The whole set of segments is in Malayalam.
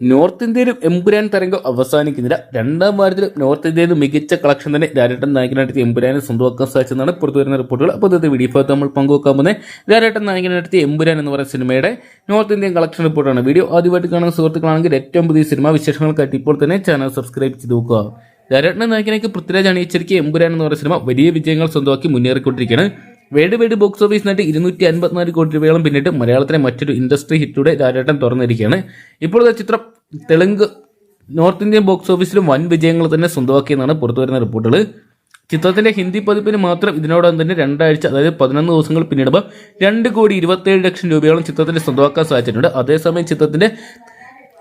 നോർത്ത് ഇന്ത്യയിലും എംപുരാൻ തരംഗം അവസാനിക്കുന്നില്ല രണ്ടാം വാരത്തിലും നോർത്ത് ഇന്ത്യയിൽ മികച്ച കളക്ഷൻ തന്നെ രാരേട്ടൻ നായകനായിട്ട് എംപുരാനെ സ്വന്തമാക്കാൻ സാധിച്ചെന്നാണ് പുറത്തു വരുന്ന റിപ്പോർട്ടുകൾ. അപ്പോൾ ഇന്നത്തെ വീഡിയോ ഭാഗത്ത് നമ്മൾ പങ്കുവെക്കാൻ പോകുന്നത് രാരേട്ടൻ നായകനായിട്ട് എംപുരാൻ എന്ന് പറയുന്ന സിനിമയുടെ നോർത്ത് ഇന്ത്യൻ കളക്ഷൻ റിപ്പോർട്ടാണ് വീഡിയോ ആദ്യമായിട്ട് കാണുന്ന സുഹൃത്തുക്കളാണെങ്കിൽ ഏറ്റവും പുതിയ സിനിമാ വിശേഷങ്ങൾക്കായിട്ട് ഇപ്പോൾ തന്നെ ചാനൽ സബ്സ്ക്രൈബ് ചെയ്ത് നോക്കുക. രാരേട്ടൻ നായകനേക്ക് പൃഥ്വിരാജ് അണിയിച്ചിരിക്കുക എംപുരാൻ എന്ന് പറയുന്ന സിനിമ വലിയ വിജയങ്ങൾ സ്വന്തമാക്കി മുന്നേറിക്കൊണ്ടിരിക്കുകയാണ്. വേൾഡ് വേട് ബോക്സ് ഓഫീസിനായിട്ട് ഇരുന്നൂറ്റി അൻപത്തിനാല് കോടി രൂപയോളം പിന്നിട്ട് മലയാളത്തിലെ മറ്റൊരു ഇൻഡസ്ട്രി ഹിറ്റൂടെ രാജാട്ടം തുറന്നിരിക്കുകയാണ്. ഇപ്പോഴത്തെ ചിത്രം തെലുങ്ക് നോർത്ത് ഇന്ത്യൻ ബോക്സ് ഓഫീസിലും വൻ വിജയങ്ങൾ തന്നെ സ്വന്തമാക്കിയെന്നാണ് പുറത്തുവരുന്ന റിപ്പോർട്ടുകൾ. ചിത്രത്തിന്റെ ഹിന്ദി പതിപ്പിന് മാത്രം ഇതിനോടൊപ്പം തന്നെ രണ്ടാഴ്ച അതായത് പതിനൊന്ന് ദിവസങ്ങൾ പിന്നിടുമ്പോൾ രണ്ട് കോടി ഇരുപത്തേഴ് ലക്ഷം രൂപയോളം ചിത്രത്തിന് സ്വന്തമാക്കാൻ സാധിച്ചിട്ടുണ്ട്. അതേസമയം ചിത്രത്തിന്റെ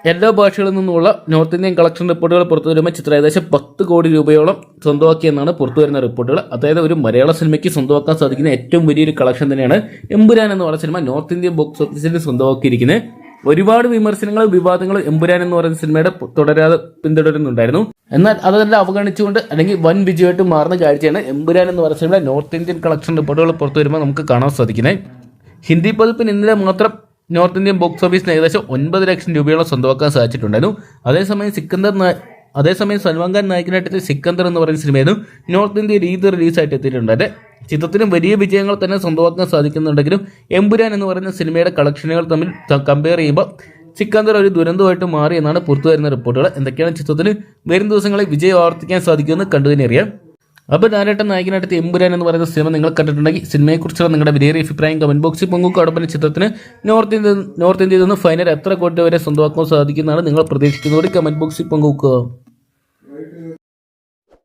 എല്ലാ ഭാഷകളിൽ നിന്നുള്ള നോർത്ത് ഇന്ത്യൻ കളക്ഷൻ റിപ്പോർട്ടുകൾ പുറത്തു വരുമ്പോൾ ചിത്രം ഏകദേശം പത്ത് കോടി രൂപയോളം സ്വന്തമാക്കിയെന്നാണ് പുറത്തു വരുന്ന റിപ്പോർട്ടുകൾ. അതായത് ഒരു മലയാള സിനിമയ്ക്ക് സ്വന്തമാക്കാൻ സാധിക്കുന്ന ഏറ്റവും വലിയൊരു കളക്ഷൻ തന്നെയാണ് എമ്പുരാൻ എന്ന് പറയുന്ന സിനിമ നോർത്ത് ഇന്ത്യൻ ബോക്സ് ഓഫീസിൽ സ്വന്തമാക്കിയിരിക്കുന്നത്. ഒരുപാട് വിമർശനങ്ങളും വിവാദങ്ങളും എമ്പുരാൻ എന്ന് പറയുന്ന സിനിമയുടെ തുടരാതെ പിന്തുടരുന്നുണ്ടായിരുന്നു. എന്നാൽ അതെല്ലാം അവഗണിച്ചുകൊണ്ട് അല്ലെങ്കിൽ വൻ വിജയമായിട്ട് മാറുന്ന കാഴ്ചയാണ് എമ്പുരാൻ എന്ന് പറയുന്ന സിനിമയുടെ നോർത്ത് ഇന്ത്യൻ കളക്ഷൻ റിപ്പോർട്ടുകൾ പുറത്തു വരുമ്പോൾ നമുക്ക് കാണാൻ സാധിക്കുന്നത്. ഹിന്ദി പതിപ്പിന് ഇന്നലെ മാത്രം നോർത്ത് ഇന്ത്യൻ ബോക്സ് ഓഫീസിന് ഏകദേശം ഒൻപത് ലക്ഷം രൂപയോളം സ്വന്തമാക്കാൻ സാധിച്ചിട്ടുണ്ടായിരുന്നു. അതേസമയം സിക്കന്ദർ അതേസമയം സൽമാൻ ഖാൻ നായകനായിട്ട് സിക്കന്ദർ എന്ന് പറയുന്ന സിനിമയായിരുന്നു നോർത്ത് ഇന്ത്യയിൽ രീതി റിലീസായിട്ട് എത്തിയിട്ടുണ്ട്. ചിത്രത്തിനും വലിയ വിജയങ്ങൾ തന്നെ സ്വന്തമാക്കാൻ സാധിക്കുന്നുണ്ടെങ്കിലും എമ്പുരാൻ എന്ന് പറയുന്ന സിനിമയുടെ കളക്ഷനുകൾ തമ്മിൽ കമ്പയർ ചെയ്യുമ്പോൾ സിക്കന്ദർ ഒരു ദുരന്തമായിട്ട് മാറി എന്നാണ് പുറത്തു വരുന്ന റിപ്പോർട്ടുകൾ എന്തൊക്കെയാണ് ചിത്രത്തിന് വരും ദിവസങ്ങളിൽ വിജയം ആവർത്തിക്കാൻ സാധിക്കുമെന്ന് കണ്ടു തന്നെ അറിയാം. അപ്പോൾ ധാരാട്ടം നായകനായിട്ട് എമ്പുരാൻ എന്ന് പറയുന്ന സിനിമ നിങ്ങൾ കണ്ടിട്ടുണ്ടെങ്കിൽ സിനിമയെക്കുറിച്ചുള്ള നിങ്ങളുടെ വിലയേറിയ അഭിപ്രായം കമന്റ് ബോക്സിൽ പങ്കുവെക്കുക അതോടൊപ്പം ചിത്രത്തിന് നോർത്ത് ഇന്ത്യ നോർത്ത് ഇന്ത്യയിൽ നിന്ന് ഫൈനൽ എത്ര കോടി വരെ സ്വന്തമാക്കാൻ സാധിക്കുന്നതാണ് നിങ്ങൾ പ്രതീക്ഷിക്കുന്നതോടെ കമന്റ് ബോക്സിൽ പങ്കുവെക്കുക